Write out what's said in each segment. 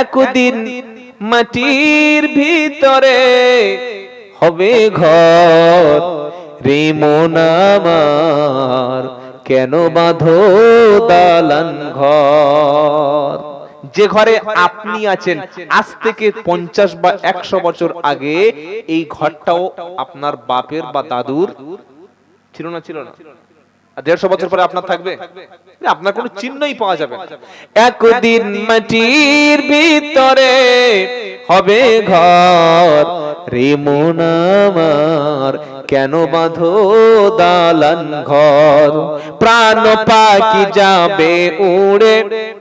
একদিন মাটির ভিতরে হবে ঘর। রে মন আমার কেন বাঁধো দালান ঘর? যে ঘরে আপনি আছেন, আজ থেকে পঞ্চাশ বা একশো বছর আগে এই ঘরটাও আপনার বাপের বা দাদুর ছিল না ছিল না? দেড়শো বছর পরে আপনার থাকবে? আপনার কোনো চিহ্নই পাওয়া যাবে একদিন মাটির ভিতরে হবে ঘর। রে মন আমার কেন বাঁধো দালান ঘর? প্রাণ পাখি যাবে উড়ে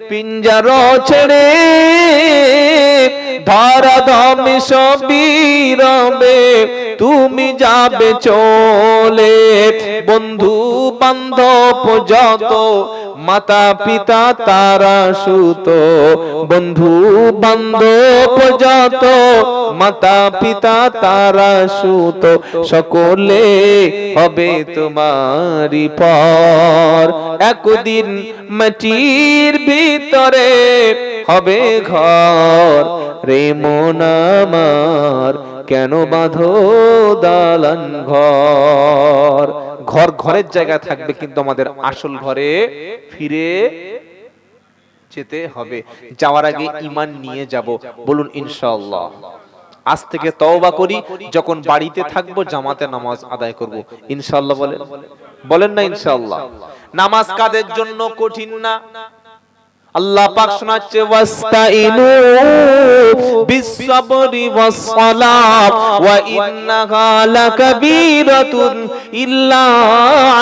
পিঞ্জার ছেড়ে ধরা ধমে সবিরবে তুমি যাবে চলে। বন্ধু বান্ধব যত মাতা পিতা তারা সুত বন্ধু বান্ধব যত মাতা পিতা তারা সুত, সকলে হবে তোমারি পর। একদিন মাটির ভিতরে হবে ঘর, রে মন আমার, কেন বাঁধো দালান ঘর? ঘর ঘরের জায়গা থাকবে, কিন্তু আমাদের আসল ঘরে ফিরে যেতে হবে। যাওয়ার আগে ইমান নিয়ে যাব। বলুন, ইনশাআল্লাহ। আজ থেকে তওবা করি, যখন বাড়িতে থাকব, জামাতে নামাজ আদায় করব। ইনশাআল্লাহ বলেন। বলেন না, ইনশাআল্লাহ। নামাজ কাদের জন্য কঠিন না? আল্লাহ পাক শোনাচ্ছে ওয়াস্তাইনু বিসসাবরি ওয়াসসালাত, ওয়া ইন্নাহা লাকাবীরাতুন ইল্লা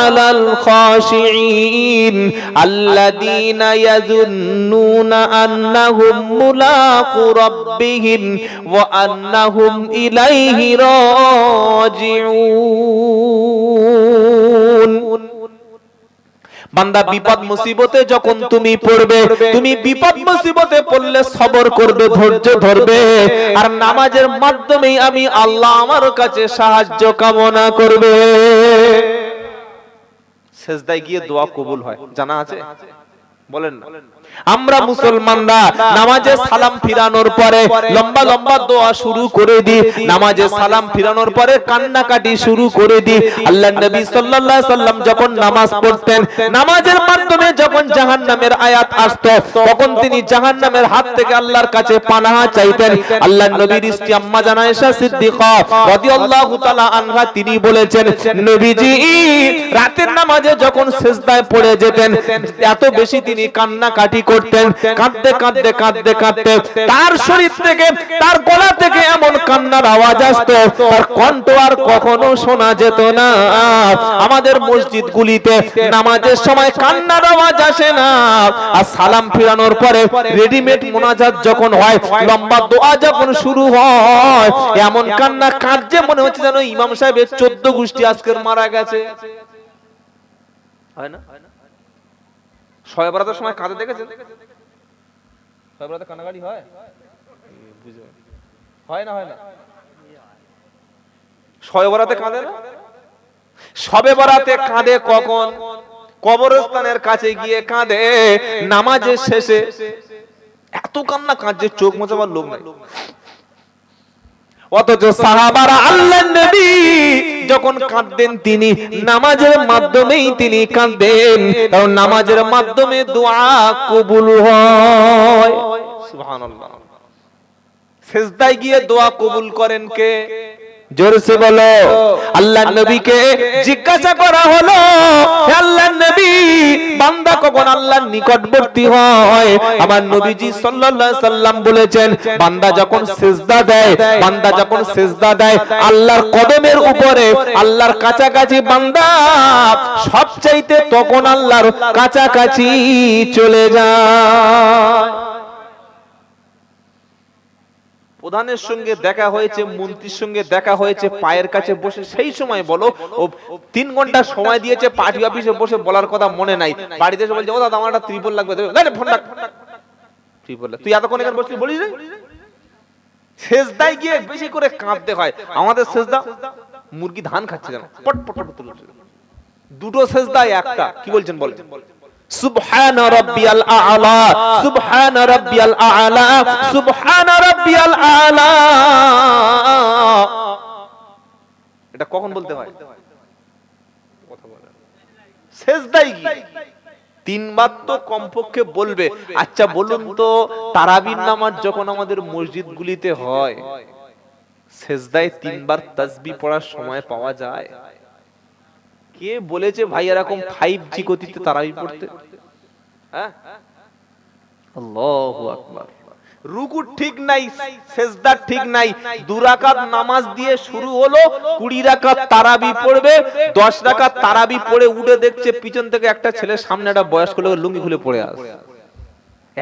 আলাল খাশিঈন, আল্লাযীনা ইয়াযুন্নুনা আন্নাহুম মুলাকু রাব্বিহিম, ওয়া আন্নাহুম ইলাইহি রাজিউন। বান্দা বিপদ মুসিবতে যখন তুমি পড়বে তুমি বিপদ মুসিবতে পড়লে সবর করবে ধৈর্য ধরবে। আর নামাজের মাধ্যমেই আমি আল্লাহ আমার কাছে সাহায্য কামনা করবে। সেজদায় গিয়ে দোয়া কবুল হয়। জানা আছে? বলেন না। আমরা মুসলমানরা নামাজে সালাম ফিরানোর পরে লম্বা লম্বা দোয়া শুরু করে দিই নামাজে সালাম ফিরানোর পরে কান্নাকাটি শুরু করে দিই। আল্লাহ নবী সাল্লাল্লাহু আলাইহি সাল্লাম যখন নামাজ পড়তেন নামাজের মাধ্যমে যখন জাহান্নামের আয়াত আসতো তখন তিনি জাহান্নামের হাত থেকে আল্লাহর কাছে পানাহা চাইতেন। আল্লাহ নবীর স্ত্রী আম্মা জানা আয়েশা সিদ্দিকা রাদিয়াল্লাহু তাআলা আনহা তিনি বলেছেন নবীজি রাতের নামাজে যখন সেজদায় পড়ে যেতেন এত বেশি তিনি কান্নাকাটি করতেন, কাঁদতে কাঁদতে কাঁদতে কাঁদতে। তার শরীর থেকে, তার গলা থেকে এমন কান্নার আওয়াজ আসতো। তার কণ্ঠ আর কখনো শোনা যেত না। আমাদের মসজিদ গুলিতে নামাজের সময় কান্নার আওয়াজ আসে না। আর সালাম ফিরানোর পরে রেডিমেড মোনাজাত যখন হয়, লম্বা দোয়া যখন শুরু হয়, এমন কান্না কাঁদছে মনে হচ্ছে যেন ইমাম সাহেবের চোদ্দ গোষ্ঠী আজকের মারা গেছে। হয় না? শয়ে বরাতের সময় কাঁদে দেখেছেন? শয়ে বরাতে কান্নাকাটি হয়? হয় না হয় না? শয়ে বরাতে কাঁদে না সবে বরাতে কাঁদে কখন? কবরস্থানের কাছে গিয়ে কাঁদে নামাজের শেষে? এত কান্না কাঁদছে চোখ মোচাবার লোক নাই। অথচ সাহাবারা আল্লাহ নবী যখন কাঁদতেন তিনি নামাজের মাধ্যমেই তিনি কাঁদতেন। কারণ নামাজের মাধ্যমে দোয়া কবুল হয়। সুবহানাল্লাহ। সেজদায় গিয়ে দোয়া কবুল করেন কে? জোরসে বলো আল্লাহ নবীকে জিজ্ঞাসা করা হলো আল্লাহ নবী বান্দা কখন আল্লাহর নিকটবর্তী হয়? আমার নবীজি সাল্লাল্লাহু আলাইহি সাল্লাম বলেছেন বান্দা যখন সিজদা দেয় বান্দা যখন সিজদা দেয় আল্লাহর কদমের উপরে আল্লাহর কাছাকাছি বান্দা সবচাইতে তখন আল্লাহর কাছাকাছি চলে যায়। প্রধানের সঙ্গে দেখা হয়েছে মন্ত্রীর সঙ্গে দেখা হয়েছে পায়ের কাছে বসে সেই সময় বলো ও তিন ঘণ্টা সময় দিয়েছে পার্টি অফিসে বসে বলার কথা মনে নাই। বাড়িতে এসে বলছে ও দাদা আমার একটা ত্রিপল লাগবে। ফোন রাখ ত্রিপল তুই এতক্ষণ এখানে বসলি বলিস? সেজদায় গিয়ে বেশি করে কাঁদতে হয়। আমাদের সেজদা মুরগি ধান খাচ্ছে যেন। পট পট পট তুলে দুটো সেজদায় একটা। কি বলছেন বলেন? সুবহান আ'লা সুবহান আ'লা সুবহান আ'লা। এটা কখন বলতে হয়? তিনবার তো কমপক্ষে বলবে। আচ্ছা বলুন তো, তারাবির নামাজ যখন আমাদের মসজিদগুলিতে হয় সেজদায় তিনবার তাসবি পড়ার সময় পাওয়া যায়? কে বলেছে ভাই এরকম ফাইভ জি গতিতে তারাবি পড়তে? হ্যাঁ? আল্লাহু আকবার। রুকু ঠিক নাই সেজদা ঠিক নাই দুরাকাত নামাজ দিয়ে শুরু হলো কুড়ি রাকাত তারাবি পড়বে দশ রাকাত তারাবি পড়ে উঠে দেখছে পিছন থেকে একটা ছেলে সামনে একটা বয়স্ক লোক লুঙ্গি খুলে পড়ে আসে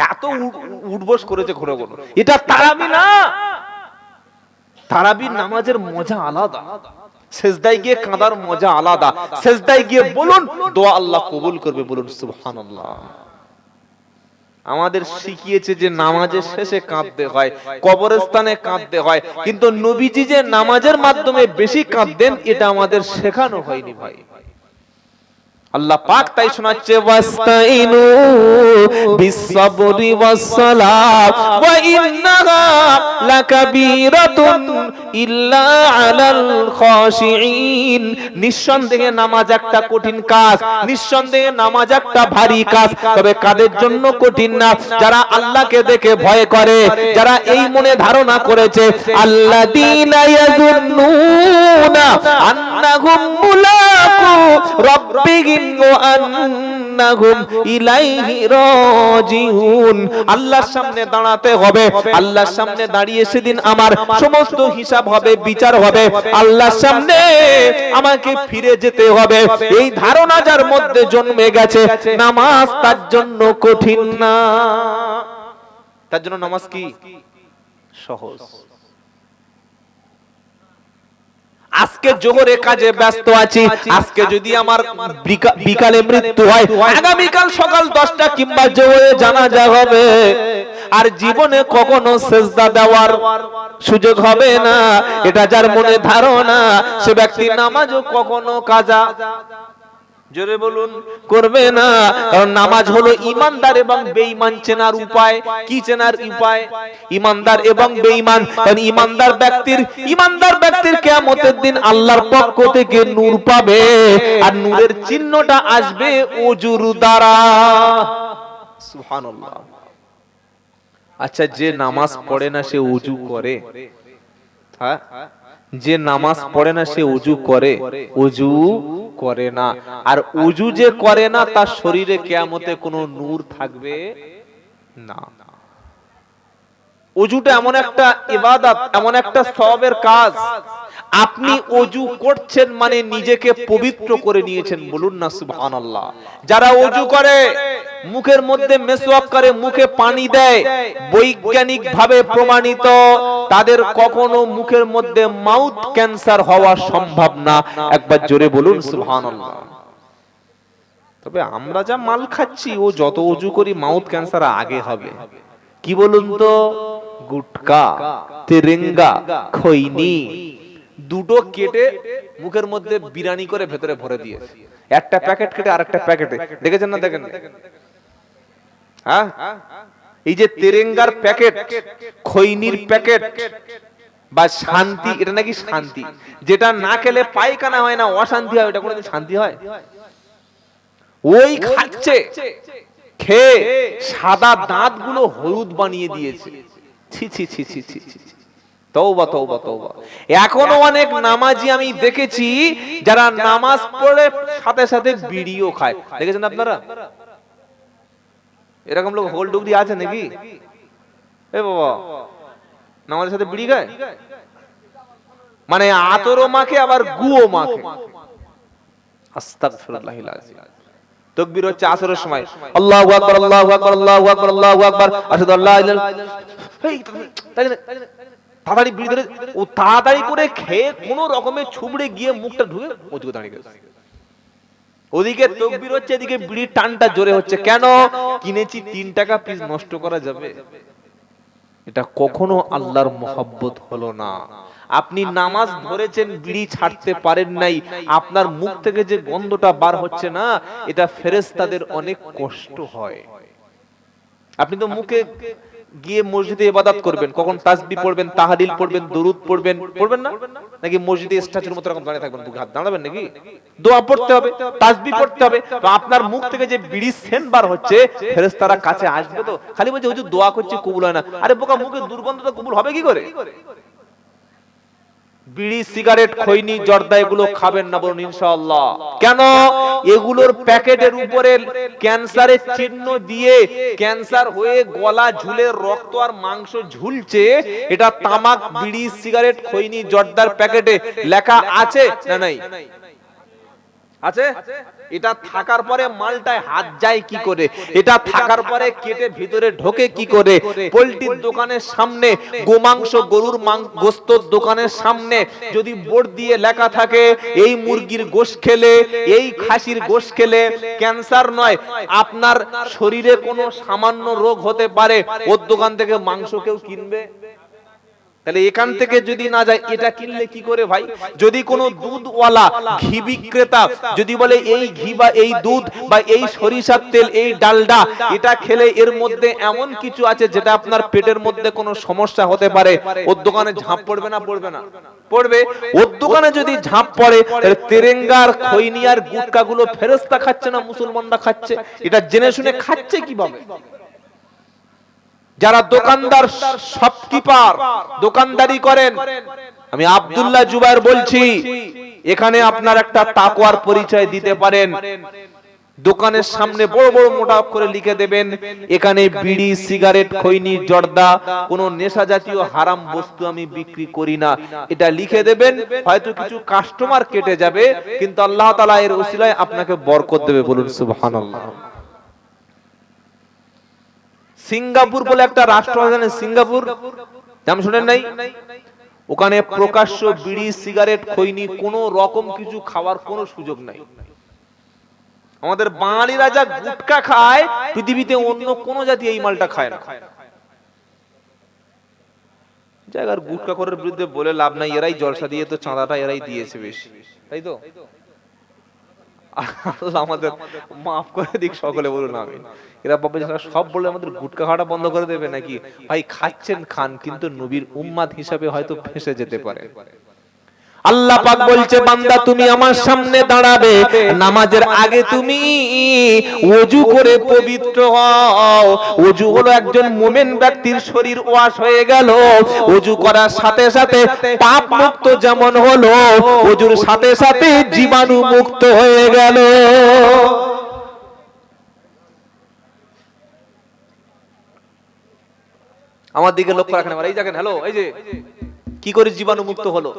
এত উঠ- উঠবোস করেছে ঘুরে ঘুরে এটা তারাবি না। তারাবির নামাজের মজা আলাদা। সেজদায় গিয়ে কাঁদার মজা আলাদা। সেজদায় গিয়ে বলুন, দোয়া আল্লাহ কবুল করবে, বলুন, সুবহানাল্লাহ। আমাদের শিখিয়েছে যে নামাজের শেষে কাঁদতে হয়, কবরস্থানে কাঁদতে হয়, কিন্তু নবীজি যে নামাজের মাধ্যমে বেশি কাঁদতেন, এটা আমাদের শেখানো হয়নি ভাই। আল্লাহ পাক তাই শোনাচ্ছে, ওয়াস্তাইনু বিসসাবরি ওয়াসসালাত ওয়া ইন্নাহা লাকাবীরাতুন ইল্লা আলাল খাশিঈন। নিঃসন্দেহে নামাজ একটা কঠিন কাজ, নিঃসন্দেহে নামাজ একটা ভারী কাজ, তবে কাদের জন্য কঠিন না? যারা আল্লাহকে দেখে ভয় করে, যারা এই মনে ধারণা করেছে, আল্লাযীনা ইয়াযুন্নুনা আন্নাহুম মুলাকু রাব্বিহিম ওয়া ইলাইহি রাজিউন। আল্লাহর সামনে দাঁড়াতে হবে। আল্লাহর সামনে দাঁড়িয়ে সেদিন আমার সমস্ত হিসাব হবে, বিচার হবে। আল্লাহর সামনে আমাকে ফিরে যেতে হবে। এই ধারণা যার মধ্যে জন্মে গেছে, নামাজ তার জন্য কঠিন না। তার জন্য নামাজ কি? সহজ। আজকে জোহরে কাজে ব্যস্ত আছি আজকে যদি আমার বিকালে মৃত্যু হয় আগামীকাল সকাল দশটা কিংবা জোহরে জানাজা হবে আর জীবনে কখনো সেজদা দেওয়ার সুযোগ হবে না। এটা যার মনে ধারণা। সে ব্যক্তি নামাজও কখনো কাজা। জোরে বলুন, করবে না। কারণ নামাজ হলো ইমানদার এবং বেঈমান চেনার উপায়। কি চেনার উপায়? ইমানদার এবং বেঈমান। কারণ ইমানদার ব্যক্তির ইমানদার ব্যক্তির কিয়ামতের দিন আল্লাহর পক্ষ থেকে নূর পাবে। আর নূরের চিহ্নটা আসবে ওজুর দ্বারা। সুবহানাল্লাহ। আচ্ছা যে নামাজ পড়ে না, সে উজু করে। হ্যাঁ? যে নামাজ পড়ে না, সে উজু করে। উজু করে না। আর উজু যে করে না, তার শরীরে কেয়ামতে কোনো নূর থাকবে না। উজুটা এমন একটা ইবাদত, এমন একটা সবের কাজ। আপনি অজু করছেন মানে নিজেকে পবিত্র করে নিয়েছেন বলুন না সুবহানাল্লাহ। যারা অজু করে মুখের মধ্যে মেসওয়াক করে মুখে পানি দেয় বৈজ্ঞানিক ভাবে প্রমাণিত তাদের কখনো মুখের মধ্যে মাউথ ক্যান্সার হওয়া সম্ভব না। একবার জোরে বলুন সুবহানাল্লাহ। তবে আমরা যা মাল খাচ্ছি ও যত অজু করি মাউথ ক্যান্সার আগে হবে। কি বলুন তো? গুটকা তেরেঙ্গা খৈনি। দুটো কেটে মুখের মধ্যে বিরানি করে ভেতরে ভরে দিয়েছে। একটা প্যাকেট কেটে আরেকটা প্যাকেটে। দেখেছেন না দেখেন? হ্যাঁ? এই যে তেরেঙ্গার প্যাকেট, খৈনির প্যাকেট বা শান্তি, এটা নাকি শান্তি? যেটা না খেলে পায়খানা হয় না, অশান্তি হয় এটা কোনোদিন শান্তি হয়? ওই খাচ্ছে, খেয়ে সাদা দাঁতগুলো হলুদ বানিয়ে দিয়েছে। ছি ছি ছি ছি ছি ছি। ছি। তওবা তওবা তওবা। এখনও অনেক নামাজি আমি দেখেছি যারা নামাজ পড়ে সাথে সাথে বিড়িও খায়। দেখেছেন আপনারা? এরকম লোক হোল ডুগরি আছে নাকি? এ বাবা, নামাজের সাথে বিড়ি খায়? মানে আতরও মাখে, আবার গুও মাখে। আস্তাগফিরুল্লাহিল আযীম। তাকবীর হচ্ছে আসরের সময়। আল্লাহু আকবার আল্লাহু আকবার আল্লাহু আকবার আল্লাহু আকবার। আশহাদু আল্লা? তাড়াতাড়ি বিড়ি ধরে ও তাড়াতাড়ি করে খেয়ে কোনো রকমে ছুবড়ে গিয়ে মুখটা ঢুকে ওদিকে দাঁড়িয়ে গেছে। ওদিকে তকবির হচ্ছে, এদিকে বিড়ির টানটা জোরে হচ্ছে। কেন? কিনেছি তিন টাকা পিস নষ্ট করা যাবে। এটা কখনো আল্লাহর মোহাব্বত হলো না। আপনি নামাজ ধরেছেন, বিড়ি ছাড়তে পারেন নাই। আপনার মুখ থেকে যে গন্ধটা বার হচ্ছে না, এটা ফেরেস্তাদের অনেক কষ্ট হয়। আপনি তো মুখে গিয়ে মসজিদে ইবাদত করবেন, কখন তাসবি পড়বেন তাহারিল পড়বেন, দরুদ পড়বেন পড়বেন না? নাকি মসজিদে স্ট্যাচুর মতো এরকম দাঁড়িয়ে থাকবেন হাত দাঁড়াবেন নাকি? দোয়া পড়তে হবে, তাসবি পড়তে হবে। তো আপনার মুখ থেকে যে বিড়ি সেন বার হচ্ছে, ফেরেশতারা কাছে আসবে তো? খালি বলছে, হুজুর, দোয়া করছে, কবুল হয় না। আরে বোকা, মুখে দুর্গন্ধ তো কবুল হবে কি করে? বিড়ি, সিগারেট, খৈনি, জর্দা, এগুলো খাবেন না বলুন ইনশাআল্লাহ। কেন? এগুলোর প্যাকেটের উপরে ক্যান্সারের চিহ্ন দিয়ে ক্যান্সার হয়ে গলা ঝুলে রক্ত আর মাংস ঝুলছে, এটা তামাক, বিড়ি, সিগারেট, খৈনি, জর্দার প্যাকেটে লেখা আছে না নাই? আছে? এটা থাকার পরে মালটায় হাত যায় কি করে? এটা থাকার পরে কেটে ভিতরে ঢোকে কি করে? পোল্ট্রির দোকানের সামনে, গোমাংস গরুর গোস্তর দোকানের সামনে যদি বোর্ড দিয়ে লেখা থাকে, এই মুরগির গোশ খেলে, এই খাসির গোশ খেলে ক্যান্সার নয়, আপনার শরীরে কোনো সামান্য রোগ হতে পারে। ওর দোকান থেকে মাংস কেউ কিনবে? তাহলে এখান থেকে যদি না যায় এটা কিনলে কি করে ভাই? যদি কোনো দুধওয়ালা ঘি বিক্রেতা যদি বলে এই ঘি বা এই দুধ বা এই সরিষার তেল এই ডালডা এটা খেলে এর মধ্যে এমন কিছু আছে যেটা আপনার পেটের মধ্যে কোনো সমস্যা হতে পারে ওর দোকানে ঝাঁপ পড়বে না পড়বে না। পড়বে ওর দোকানে যদি ঝাঁপ পড়ে তাহলে তেরেঙ্গার খৈনিয়ার গুটকা গুলো ফেরস্তা খাচ্ছে না মুসলমানরা খাচ্ছে? এটা জেনে শুনে খাচ্ছে কীভাবে? যারা দোকানদার শপকিপার দোকানদারি করেন, আমি আব্দুল্লাহ জুবাইর বলছি, এখানে আপনার একটা তাকওয়ার পরিচয় দিতে পারেন। দোকানের সামনে বড় বড় মোটা করে লিখে দেবেন, এখানে বিড়ি, সিগারেট, খৈনি, জর্দা, কোনো নেশা জাতীয় হারাম বস্তু আমি বিক্রি করি না। এটা লিখে দেবেন, হয়তো কিছু কাস্টমার কেটে যাবে, কিন্তু আল্লাহ তাআলা এর উসিলায় আপনাকে বরকত দেবে বলুন, সুবহানাল্লাহ। সিঙ্গাপুর বলে একটা রাষ্ট্র আছে, সিঙ্গাপুর। নাম শুনেন নাই? ওখানে প্রকাশ্য বিড়ি, সিগারেট, খৈনি, কোন রকম কিছু খাওয়ার কোনো সুযোগ নাই। আমাদের বাঙালিরা যা গুটকা খায়, পৃথিবীতে অন্য কোন জাতি এই মালটা খায় না। জায়গার গুটকা করার বিরুদ্ধে বলে লাভ নাই, এরাই জলসা দিয়ে তো চাঁদাটা এরাই দিয়েছে বেশি। তাই তো? আল্লাহ আমাদের মাফ করে দিক, সকলে বলুন আমি এরা বাবা সব বলে আমাদের গুটকা খাওয়াটা বন্ধ করে দেবে নাকি? ভাই, খাচ্ছেন খান, কিন্তু নবীর উম্মাদ হিসাবে হয়তো ফেসে যেতে পারে। আল্লাহ পাক বলছে বান্দা তুমি আমার সামনে দাঁড়াবে। নামাজের আগে তুমি ওযু করে পবিত্র হও। ওযু হলো একজন মুমিন ব্যক্তির শরীর ওয়াশ হয়ে গেল। ওযু করার সাথে সাথে পাপ মুক্ত যেমন হলো ওযুর সাথে সাথে জীবাণু মুক্ত হয়ে গেল। আমার দিকে লক্ষ্য রাখেন এই দেখেন হ্যালো এই যে। কি করে জীবাণু মুক্ত হলো।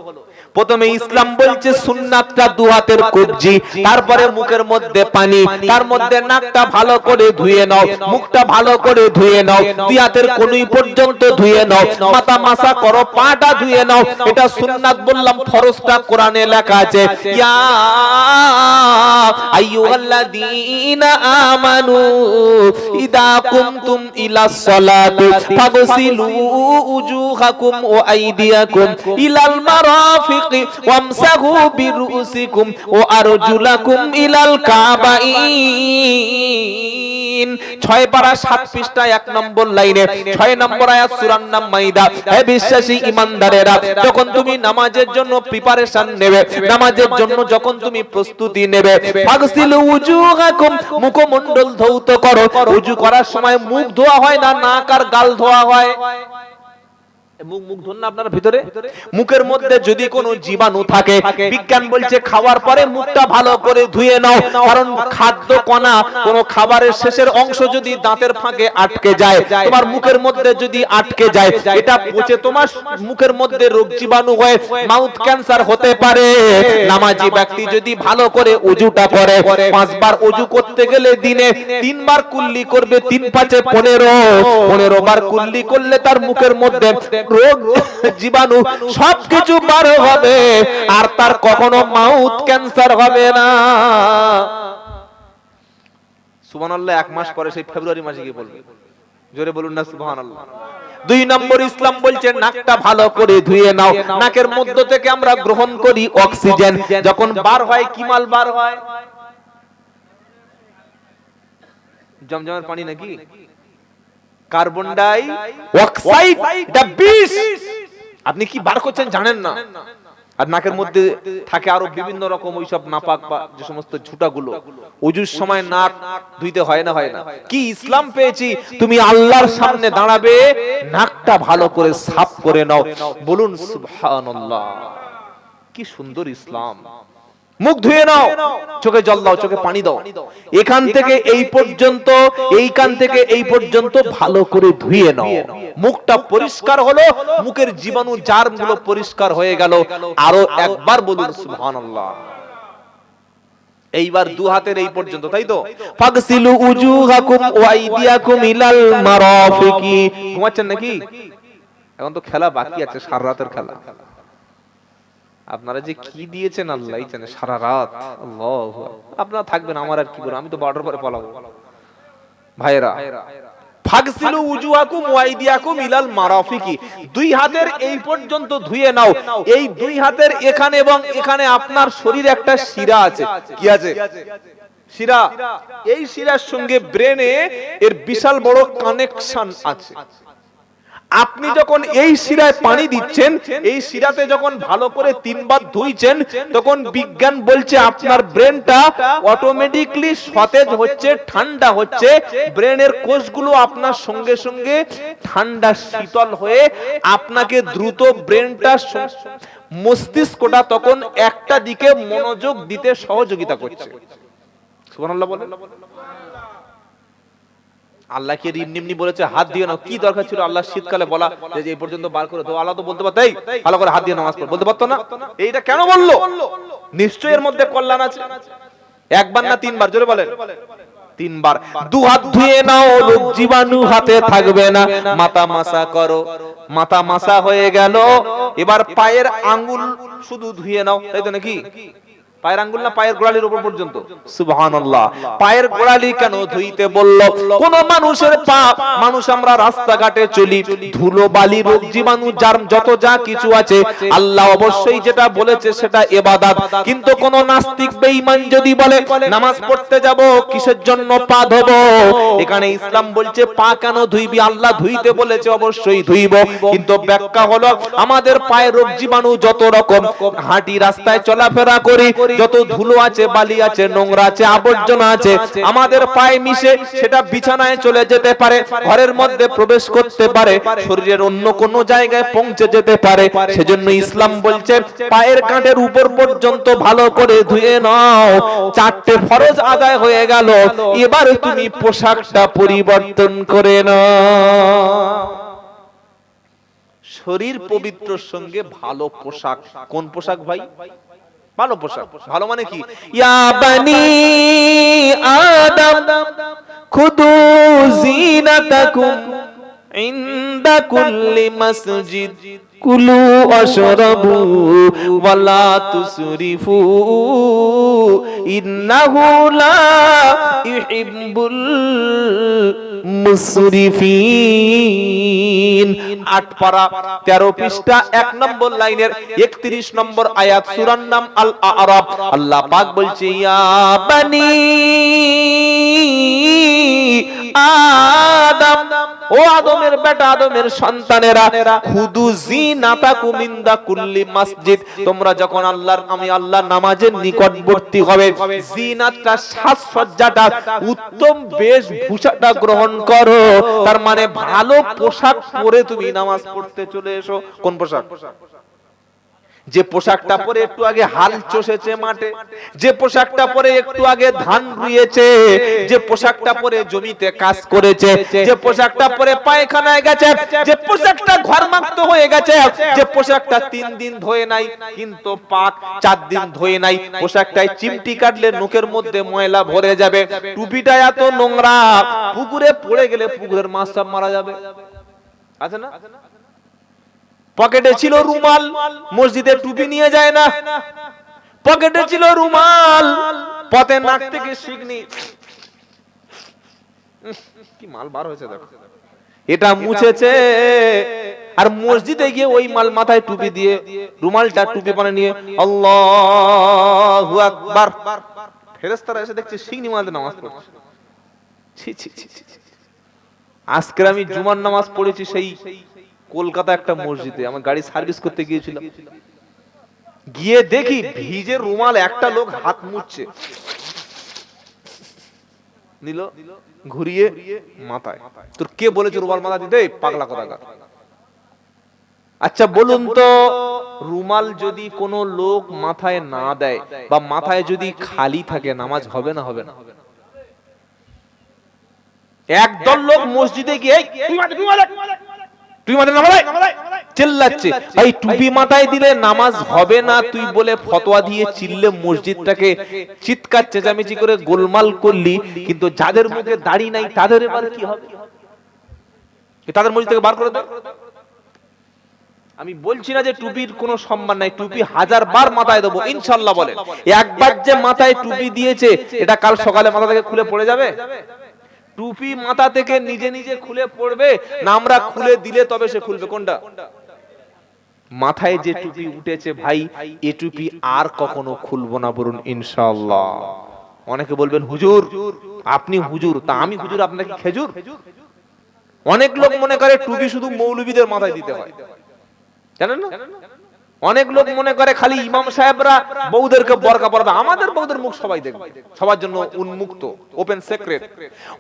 প্রথমে ইসলাম বলছে সুন্নাতটা দু হাতের কবজি তারপরে মুখের মধ্যে পানি তার মধ্যে নাকটা ভালো করে ধুয়ে নাও মুখটা ভালো করে ধুয়ে নাও দুই হাতের কনুই পর্যন্ত ধুয়ে নাও মাথা মাসা করো পাটা ধুয়ে নাও এটা সুন্নাত বললাম ফরজটা কোরআনে লেখা আছে ইয়া আইয়ুহাল্লাযীনা আমানু ইদা কুমতুম ইলাস সালাতি ফাগসিলু উজুহাকুম ওয়া আইদিয়াকুম ইলাল মারাফিকি ওয়ামসাহু বিরুসিকুম ওয়া আরজুলাকুম ইলাল কাবাইন ছয় পারা সাত পৃষ্ঠা, এক নম্বর লাইনে। ছয় নম্বর আয়াত সূরার নাম মাইদা। হে বিশ্বাসী ইমানদারেরা, যখন তুমি নামাজের জন্য প্রিপারেশন নেবে, নামাজের জন্য যখন তুমি প্রস্তুতি নেবে, ফাগসিলু উজুহাকুম, মুখমণ্ডল ধৌত করো। উজু করার সময় মুখ ধোয়া হয় না, নাক আর গাল ধোয়া হয়? মুখ মুখ ধরুন না আপনার ভিতরে। মুখের মধ্যে যদি কোনো জীবাণু থাকে বিজ্ঞান বলছে খাওয়ার পরে মুখটা ভালো করে ধুয়ে নাও কারণ খাদ্য কণা কোন খাবারের শেষের অংশ যদি দাঁতের ফাঁকে আটকে যায় তোমার মুখের মধ্যে যদি আটকে যায় এটা পচে তোমার মুখের মধ্যে রোগ জীবাণু হয়ে মাউথ ক্যান্সার হতে পারে নামাজি ব্যক্তি যদি ভালো করে উজুটা করে পাঁচবার উজু করতে গেলে দিনে তিনবার কুল্লি করবে তিন পাঁচে পনেরো পনেরো। বার কুল্লি করলে তার মুখের মধ্যে রোগ, জীবাণু সবকিছু বার হবে আর তার কখনো মাউথ ক্যান্সার হবে না। সুবহানাল্লাহ, এক মাস পরে সেই ফেব্রুয়ারি মাসে গিয়ে বলবে। জোরে বলুন না, সুবহানাল্লাহ। দুই নম্বর ইসলাম বলছে, নাকটা ভালো করে ধুয়ে নাও। নাকের মধ্য থেকে আমরা গ্রহণ করি অক্সিজেন। যখন বার হয়, কি মাল বার হয়? জমজমের পানি নাকি? কার্বন ডাই অক্সাইড বিষ আপনি কি বার করছেন জানেন না? আর নাকের মধ্যে থাকে আরও বিভিন্ন রকম ওইসব নাপাক বা যে সমস্ত ঝুটাগুলো। উজুর সময় নাক ধুইতে হয় না হয় না। কি ইসলাম পেয়েছি? তুমি আল্লাহর সামনে দাঁড়াবে নাকটা ভালো করে সাফ করে নাও। বলুন সুবহানাল্লাহ। কি সুন্দর ইসলাম। মুখ ধুয়ে নাও চোখে জল দাও চোখে পানি দাও। এখান থেকে এই পর্যন্ত এইখান থেকে এই পর্যন্ত ভালো করে ধুয়ে নাও। মুখটা পরিষ্কার হলো মুখের জীবাণু জার্মগুলো পরিষ্কার হয়ে গেল। আরও একবার বলুন সুবহানাল্লাহ। এইবার দু হাতের এই পর্যন্ত তাই তো? ফাগসিলু উজুহাকুম ওয়া আইদিয়াকুম ইলাল মারাফিকি। ঘুমাচ্ছেন নাকি? এখন তো খেলা বাকি আছে সারা রাতের খেলা। আপনারা যে কি দিয়েছেন আল্লাহ জানে সারা রাত। আল্লাহ আপনারা থাকবেন আমার আর কি বলব আমি তো বারোটার পরে পালাবো। ভাইরা ফাগসিলু উজুহাকুম ওয়াইদিয়াকুম ইলাল মারাফিকি। দুই হাতের এই পর্যন্ত ধুয়ে নাও। এই দুই হাতের এখানে এবং এখানে আপনার শরীরে একটা শিরা আছে। কি আছে? শিরা। এই শিরার সঙ্গে ব্রেনে এর বিশাল বড় কানেকশন আছে। আপনি যখন এই শিরায় পানি দিচ্ছেন এই শিরাতে যখন ভালো করে তিনবার ধুইছেন তখন বিজ্ঞান বলছে আপনার ব্রেনটা অটোমেটিকলি সতেজ হচ্ছে ঠান্ডা হচ্ছে ব্রেনের কোষগুলো আপনার সঙ্গে সঙ্গে ঠান্ডা শীতল হয়ে আপনাকে দ্রুত ব্রেনটা মস্তিষ্কটা তখন একটা দিকে মনোযোগ দিতে সহযোগিতা করছে। সুবহানাল্লাহ বলেন। আল্লাহকে নিম্নি বলেছে, হাত দিয়ে নাও কি দরকার ছিল আল্লাহ শীতকালে বলা? যে এই পর্যন্ত বার করে তো আল্লাহ তো বলতে পারতো, এই, ভালো করে হাত দিয়ে নামাজ পড়। বলতে পারতো না? এইটা কেন বলল? নিশ্চয় এর মধ্যে কল্যাণ আছে। একবার না তিনবার? জোরে বলেন। তিনবার। দু হাত ধুয়ে নাও, রোগ জীবাণু হাতে থাকবে না। মাথা মাসা করো। মাথা মাসা হয়ে গেল। এবার পায়ের আঙ্গুল শুধু ধুয়ে নাও, তাই তো নাকি? পায়ের আঙ্গুল না পায়ের গোড়ালির উপর পর্যন্ত? সুবহানাল্লাহ। পায়ের গোড়ালি কেন ধুইতে বলল? কোন মানুষের পা মানুষ আমরা রাস্তাঘাটে চলি ধুলো বালি রোগ জীবাণু জার্ম যত যা কিছু আছে আল্লাহ অবশ্যই যেটা বলেছে সেটা ইবাদত কিন্তু কোন নাস্তিক বেঈমান যদি বলে নামাজ পড়তে যাব কিসের জন্য পা ধোবো? এখানে ইসলাম বলছে পা কেন ধুইবি? আল্লাহ ধুইতে বলেছে অবশ্যই ধুইব। কিন্তু ব্যাখ্যা হলো আমাদের পায়ে রোগ জীবাণু যত রকম হাঁটি রাস্তায় চলাফেরা করি যত ধুলো আছে বালি আছে নোংরা আছে আবর্জনা আছে আমাদের পায়ে মিশে সেটা বিছানায় চলে যেতে পারে ঘরের মধ্যে প্রবেশ করতে পারে শরীরের অন্য কোন জায়গায় পৌঁছে যেতে পারে সেজন্য ইসলাম বলছে পায়ের কাঁটের উপর পর্যন্ত ভালো করে ধুয়ে নাও চারটে ফরজ আদায় হয়ে গেল এবার তুমি পোশাকটা পরিবর্তন করে নাও। শরীর পবিত্র সঙ্গে ভালো পোশাক। কোন পোশাক ভাই? ভালো পোশাক। ভালো মানে কি? ইয়া বানি আদম খুদু জিনাতাকুম ইনদা কুল্লি মসজিদ। কুলু অশরাবু ওয়ালা তুসরিফু ইন্নাহু লা ইউহিব্বুল মুসরিফিন। আট পারা তেরো পৃষ্ঠা, এক নম্বর লাইনের একত্রিশ নম্বর আয়াত, সুরার নাম আল আরাব আল্লাহ পাক বলছে, ইয়া বানি আদম। ও আদমের বেটা, আদমের সন্তানেরা, খুদু কুল্লি মসজিদ। তোমরা যখন আল্লাহর, আমি আল্লাহর নামাজের নিকটবর্তী হবে জিনাতটা সাজসজ্জাটা, উত্তম বেশভূষাটা গ্রহণ করো। তার মানে ভালো পোশাক পরে তুমি নামাজ পড়তে চলে এসো। কোন পোশাক? যে পোশাকটা পরে একটু আগে হাল চষেছে মাঠে, যে পোশাকটা পরে একটু আগে ধান রুইয়েছে, যে পোশাকটা পরে জমিতে কাজ করেছে, যে পোশাকটা পরে পায়খানায় গেছে, যে পোশাকটা ঘরমাক্ত হয়ে গেছে, যে পোশাকটা তিন দিন ধোয়ে নাই, কিন্তু পাক চার দিন ধোয়ে নাই, পোশাকটায় চিমটি কাটলে নোকের মধ্যে ময়লা ভরে যাবে, টুপিটা এত নোংরা, পুকুরে পড়ে গেলে পুকুরের মাছ সব মারা যাবে। আছে না? পকেটে ছিল রুমাল মসজিদে টুপি নিয়ে যায় না। পকেটে ছিল রুমাল পথে নাক থেকে শিখনি কি মাল বার হয়েছে দেখো। এটা মুছেছে আর মসজিদে গিয়ে ওই মাল মাথায় টুপি দিয়ে রুমালটা টুপি পানে নিয়ে আল্লাহু আকবার। ফেরেশতারা এসে দেখছে সিংনি মালতে নামাজ পড়ছে। ছি ছি ছি ছি ছি। আজকে আমি জুমার নামাজ পড়েছি সেই কলকাতা একটা মসজিদে আমার গাড়ি সার্ভিস করতে গিয়েছিলাম। গিয়ে দেখি ভিজে রুমাল একটা লোক হাত মুছছে। নিল ঘুরিয়ে মাথায়। তোর কে বলেছে রুমাল মাথা দিতে? পাগলা কথা আচ্ছা বলুন তো রুমাল যদি কোনো লোক মাথায় না দেয় বা মাথায় যদি খালি থাকে নামাজ হবে না হবে না? একদল লোক মসজিদে গিয়ে "এই, তুই মাথা- তুই মাথা- মাথায় নামালাই চিল্লাচ্ছে। ভাই টুপি মাথায় দিলে নামাজ হবে না তুই বলে ফতোয়া দিয়ে চিল্লে মসজিদটাকে চিৎকার চেঁচামেচি করে গোলমাল করলি কিন্তু যাদের মুখে দাড়ি নাই তাদের এবার কি হবে? তাদের মসজিদ থেকে বার করে দে আমি বলছি না যে টুপির কোনো সম্মান নাই টুপি হাজার বার মাথায় দেবো ইনশাল্লাহ বলে। একবার যে মাথায় টুপি দিয়েছে এটা কাল সকালে মাথা থেকে খুলে পড়ে যাবে? টুপি মাথা থেকে নিজে নিজে খুলে পড়বে না আমরা খুলে দিলে তবে সে খুলবে। কোনটা? মাথায় যে টুপি উঠেছে ভাই এ টুপি আর কখনো খুলবো না বলুন ইনশাআল্লাহ। অনেকে বলবেন হুজুর আপনি হুজুর তা আমি হুজুর আপনাকে খেজুর? অনেক লোক মনে করে টুপি শুধু মৌলবীদের মাথায় দিতে হয়। জানেন না? অনেক লোক মনে করে খালি ইমাম সাহেবরা বউদেরকে বরকা পরাবে। আমাদের বউদের মুখ সবাই দেখবে। সবার জন্য উন্মুক্ত ওপেন সিক্রেট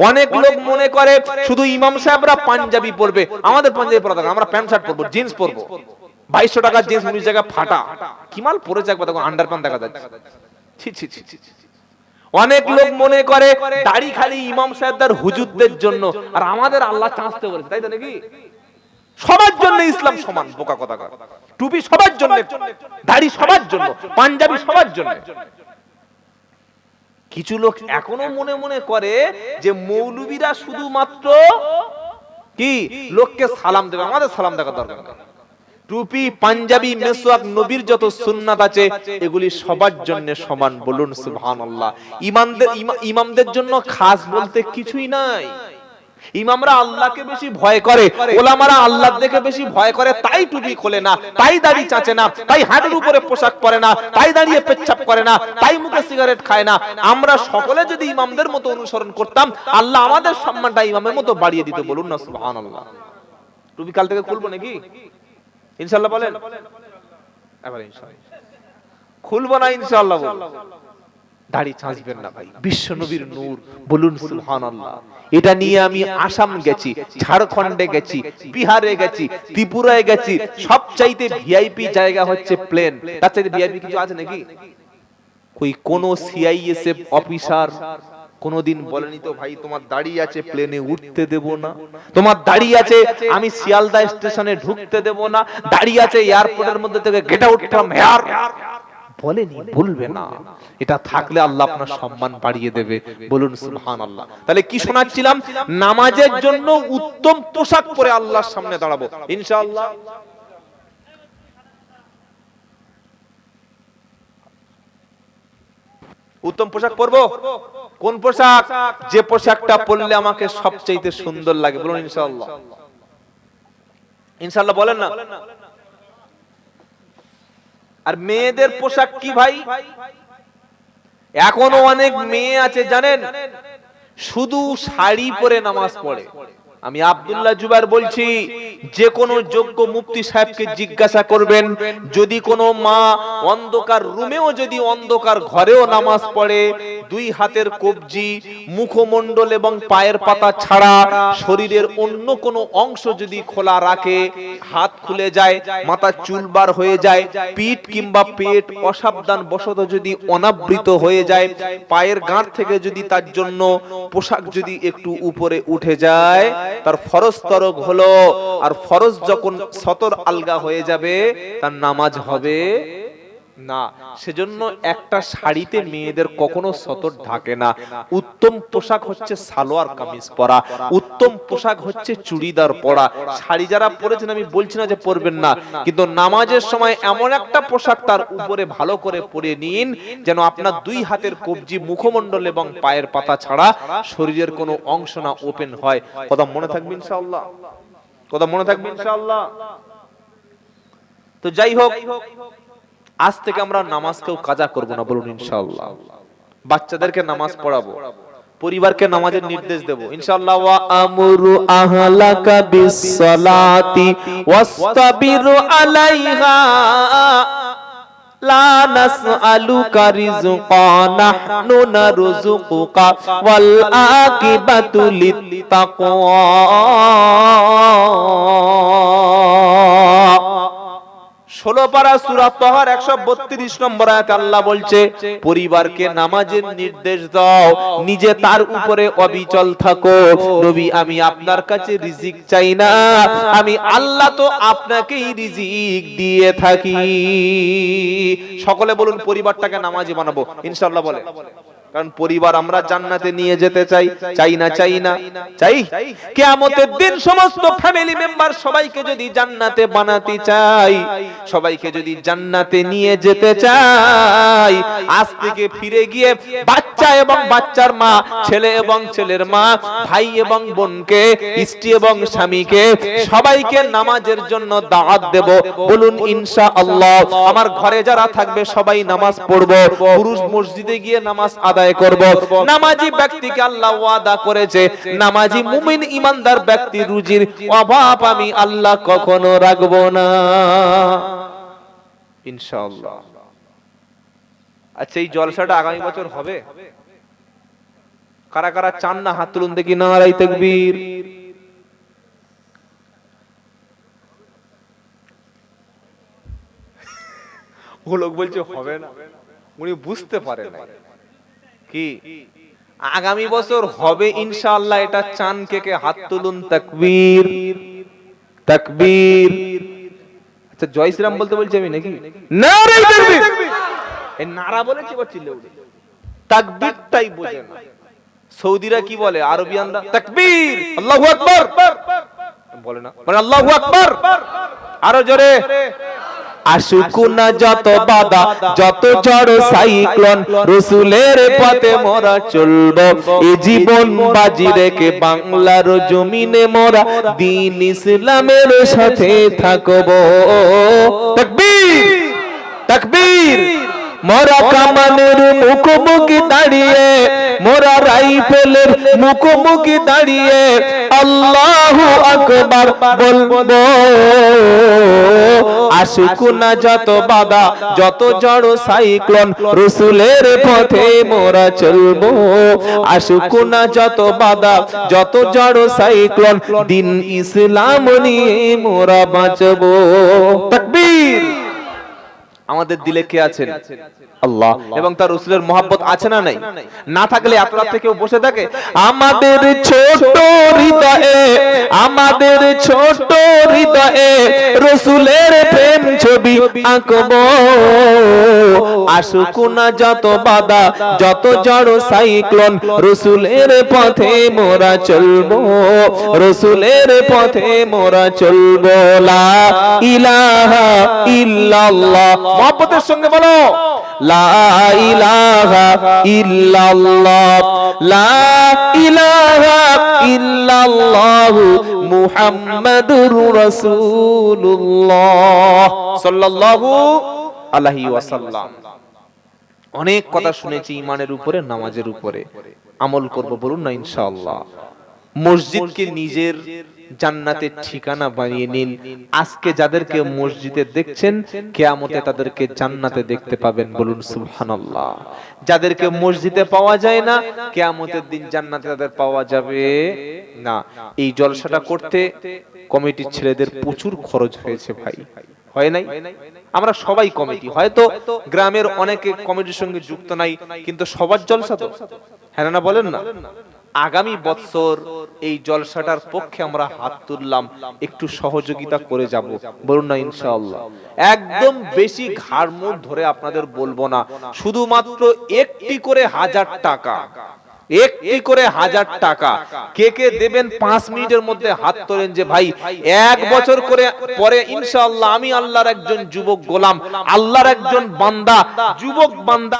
অনেক লোক মনে করে শুধু ইমাম সাহেবরা পাঞ্জাবি পরবে। আমাদের পাঞ্জাবি পরা আমরা প্যান্ট শার্ট পরবো, জিন্স পরবো। বাইশশো টাকার জিন্স, উনিশ জায়গায় ফাটা। কি মাল পরেছে একবার দেখো আন্ডার প্যান্ট দেখা যাচ্ছে। ছি ছি ছি ছি। অনেক লোক মনে করে দাড়ি খালি ইমাম সাহেবদের হুজুরদের জন্য। আর আমাদের আল্লাহ চাঁচতে বলেছে, তাই তো নাকি? সবার জন্য ইসলাম সমান, বোকা কথা কয়। টুপি সবার জন্য দাড়ি সবার জন্য পাঞ্জাবি সবার জন্য। কিছু লোক এখনও মনে মনে করে যে মৌলবীরা শুধুমাত্র কি? লোককে সালাম দেবে। আমাদের সালাম দেখা দরকার। টুপি পাঞ্জাবি মেসওয়াক নবীর যত সুন্নাত আছে এগুলি সবার জন্য সমান বলুন সুবহানাল্লাহ। ইমামদের ইমামদের জন্য খাস বলতে কিছুই নাই। ইমামরা আল্লাহকে বেশি ভয় করে, ওলামারা আল্লাহ দেখে বেশি ভয় করে, তাই টুপি খোলে না, তাই দাড়ি চাচে না, তাই হাটের উপরে পোশাক পরে না, তাই দাঁড়িয়ে পেচ্ছাপ করে না, তাই মুখে সিগারেট খায় না। আমরা সকলে যদি ইমামদের মতো অনুসরণ করতাম, আল্লাহ আমাদের সম্মানটা ইমামের মতো বাড়িয়ে দিতে। বলুন না, সুবহানাল্লাহ। টুপি কাল থেকে খুলবো নাকি? ইনশাআল্লাহ বলেন? এবার ইনশাআল্লাহ। খুলবো না ইনশাআল্লাহ বলুন। দাড়ি চাঁচবেন না ভাই। বিশ্ব নবীর নূর বলুন সুবহানাল্লাহ। এটা নিয়ে আমি আসাম গেছি ঝাড়খণ্ডে গেছি বিহারে গেছি ত্রিপুরায় গেছি সব চাইতে ভিআইপি জায়গা হচ্ছে প্লেন তার চাইতে ভিআইপি কিছু আছে নাকি? কই কোন সিআইএসএফ অফিসার কোনদিন বলেনি তো ভাই তোমার দাড়ি আছে প্লেনে উঠতে দেব না। তোমার দাড়ি আছে আমি শিয়ালদা স্টেশনে ঢুকতে দেব না। দাড়ি আছে এয়ারপোর্টের মধ্যে থেকে গেট আউট ফ্রম হেয়ার বলেনি বলবে না। এটা থাকলে আল্লাহ আপনার সম্মান বাড়িয়ে দেবে। বলুন সুবহান আল্লাহ তাহলে কি শোনাচ্ছিলাম? নামাজের জন্য উত্তম পোশাক পরে আল্লাহর সামনে দাঁড়াবো। ইনশাআল্লাহ। উত্তম পোশাক পরবো? কোন পোশাক? যে পোশাকটা পরলে আমাকে সবচেয়ে সুন্দর লাগে। বলুন, ইনশাআল্লাহ। ইনশাআল্লাহ বলেন না। আর মেয়েদের পোশাক কি ভাই? এখনও অনেক মেয়ে আছে, জানেন? শুধু শাড়ি পরে নামাজ পড়ে। আমি আব্দুল্লাহ জুবার বলছি, যে কোনো যোগ্য মুফতি সাহেবকে জিজ্ঞাসা করবেন, যদি কোনো মা অন্ধকার রুমেও যদি অন্ধকার ঘরেও নামাজ পড়ে, দুই হাতের কবজি, মুখমণ্ডল এবং পায়ের পাতা ছাড়া শরীরের অন্য কোনো অংশ যদি খোলা রাখে, হাত খুলে যায়, মাথা চুলবার হয়ে যায়, পিঠ কিংবা পেট অসাবধান বশত যদি অনাবৃত হয়ে যায়, পায়ের গাঁট থেকে যদি তার জন্য পোশাক যদি একটু উপরে উঠে যায় তার ফরজ তরক হলো আর ফরজ যখন সতর আলগা হয়ে যাবে তার নামাজ হবে। না সেজন্য একটা শাড়িতে মেয়েদের কখনো সতর ঢাকে না। উত্তম পোশাক হচ্ছে সালোয়ার কামিজ পরা। উত্তম পোশাক হচ্ছে চুড়িদার পরা। শাড়ি যারা পরেছেন আমি বলছি না যে পরবেন না। কিন্তু নামাজের সময় এমন একটা পোশাক তার উপরে ভালো করে পরে নিন যেন আপনার দুই হাতের কবজি মুখমণ্ডল এবং পায়ের পাতা ছাড়া শরীরের কোনো অংশ না ওপেন হয়। কথা মনে থাকবে ইনশাআল্লাহ? কথা মনে থাকবে ইনশাআল্লাহ? তো যাই হোক আজ থেকে আমরা নামাজকেও কাজা করব না, বলুন ইনশাআল্লাহ। বাচ্চাদেরকে নামাজ পড়াবো, পরিবারকে নামাজের নির্দেশ দেব। ইনশাআল্লাহ, ওয়া আমরু লা ষোলো পারা সুরা তহার একশো বত্রিশ নম্বর আয়াত আল্লাহ বলছে, পরিবারকে নামাজের নির্দেশ দাও, নিজে তার উপরে অবিচল থাকো। আমি আপনার কাছে রিজিক চাই না, আমি আল্লাহ তো আপনাকেই রিজিক দিয়ে থাকি। সকলে বলুন, পরিবারটাকে নামাজি বানাবো। ইনশাল্লাহ বলে। কারণ পরিবার আমরা জান্নাতে নিয়ে যেতে চাই চাই না চাই না। চাই? কিয়ামতের দিন সমস্ত ফ্যামিলি মেম্বার সবাইকে যদি জান্নাতে বানাতে চাই, সবাইকে যদি জান্নাতে নিয়ে যেতে চাই, আজ থেকে ফিরে গিয়ে বাচ্চা এবং বাচ্চার মা, ছেলে এবং ছেলের মা, ভাই এবং বোনকে, স্ত্রী এবং স্বামীকে সবাইকে নামাজের জন্য দাওয়াত দেব। বলুন, ইনশাআল্লাহ। আমার ঘরে যারা থাকবে, সবাই নামাজ পড়ব। পুরুষ মসজিদে গিয়ে নামাজ আদায় করব। নামাজি ব্যক্তিকে আল্লাহ ওয়াদা করেছে। নামাজি মুমিন ইমানদার ব্যক্তি রুজির অভাব আমি আল্লাহ কখনো রাখব না। ইনশাআল্লাহ আচ্ছা এই জলসাটা আগামী বছর হবে? কারা কারা চান না হাত তুলুন দেখি নারাই তাকবীর। ও লোক বলছে হবে না। উনি বুঝতে পারে না কি? আগামী বছর হবে ইনশাআল্লাহ এটা চান কে কে হাত তুলুন, তাকবীর। তাকবীর। আচ্ছা জয় শ্রীরাম বলতে বলছি আমি নাকি? নারাই তাকবীর। এই নারা বলে কি উঠে? তাকবীরটাই বোঝে না। সৌদিরা কি বলে, আরবিয়ানরা? তাকবীর! আল্লাহু আকবার! বলে না। বলে আল্লাহু আকবার! আরও জোরে। আশুকুনা যত বাধা যত ঝড় সাইক্লোন রসুলের পথে মোরা চলবো। এ জীবন বাজি রেখে বাংলার জমিনে মোরা। দিন ইসলামের সাথে থাকব। তাকবীর! তাকবীর! মোরা কামানের মুখোমুখি দাঁড়িয়ে মোরা রাইফেলের মুখোমুখি দাঁড়িয়ে আল্লাহু আকবার বলব। আশুকুনা যত বাধা, যত জড় সাইক্লোন, রসুলের পথে মোরা চলবো। আশুকুনা যত বাধা, যত জড় সাইক্লোন, দিন ইসলাম নিয়ে মোরা বাঁচবো। তাকবীর! আমাদের দিলে কে আছেন? আল্লাহ। এবং তার রসুলের মোহাব্বত আছে না নাই? না থাকলে এত রাত কেউ বসে থাকে। আমাদের ছোট হৃদয়ে আমাদের ছোট হৃদয়ে রসুলের প্রেম ছবি আঁকবো। আশুকুনা যত বাধা যত জড় সাইক্লোন রসুলের পথে মোরা চলবো। রসুলের পথে মোরা চলবো। লা ইলাহা ইল্লাল্লাহ। মহব্বতের সঙ্গে বলো মুহাম্মাদুর অনেক কথা শুনেছি ইমানের উপরে, নামাজের উপরে। আমল করব বলুন না, ইনশাআল্লাহ। মসজিদকে নিজের জান্নাতের ঠিকানা বানিয়ে নিন। আজকে যাদেরকে মসজিদে দেখছেন, কেয়ামতে তাদেরকে জান্নাতে দেখতে পাবেন বলুন সুবহানাল্লাহ। যাদেরকে মসজিদে পাওয়া যায় না, কেয়ামতের দিন জান্নাতে তাদের পাওয়া যাবে না। এই জলসাটা করতে কমিটির ছেলেদের প্রচুর খরচ হয়েছে ভাই। হয় নাই? আমরা সবাই কমিটি, হয়তো গ্রামের অনেকে কমিটির সঙ্গে যুক্ত নাই, কিন্তু সবার জলসা তো। হ্যাঁ না বলেন না? আগামী বছর এই জলসাটার পক্ষে আমরা হাত তুললাম, একটু সহযোগিতা করে যাব। বলুন না, ইনশাআল্লাহ। একদম বেশি ঘাড় মুখ ধরে আপনাদের বলব না, শুধুমাত্র একটি করে হাজার টাকা, একটি করে হাজার টাকা। কে কে দেবেন পাঁচ মিনিটের মধ্যে হাত তোলেন যে, ভাই, এক বছর করে, পরে ইনশাআল্লাহ আমি আল্লাহর একজন যুবক গোলাম, আল্লাহর একজন বান্দা, যুবক বান্দা